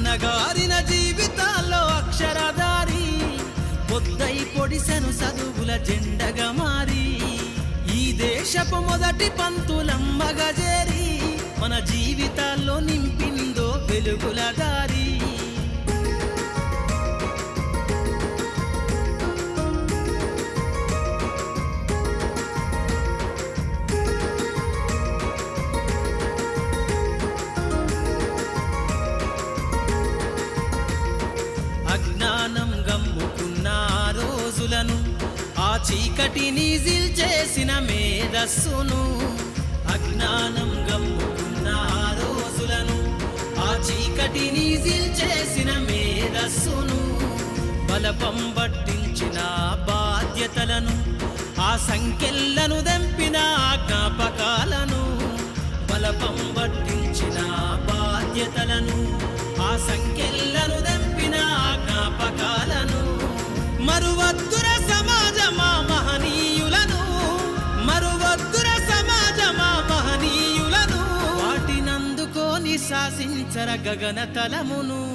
అనగారిన జీవితాల్లో అక్షరదారి పొద్దై పొడిసెను చదువుల జెండగా మారి ఈ దేశపు మొదటి పంతులమ్మగా చేరి మన జీవితాల్లో నింపిందో వెలుగుల దారి. చీకటిని చేసిన మేధస్సును అజ్ఞానం గమ్ముకున్న ఆ రోజులను ఆ చీకటిని చేసిన మేధస్సును బలపం పట్టించిన బాధ్యతలను ఆ సంఖ్యలను దంపిన జ్ఞాపకాలను బలపం పట్టించిన బాధ్యతలను ఆ సంఖ్యలను ఆశించర గగన తలమును.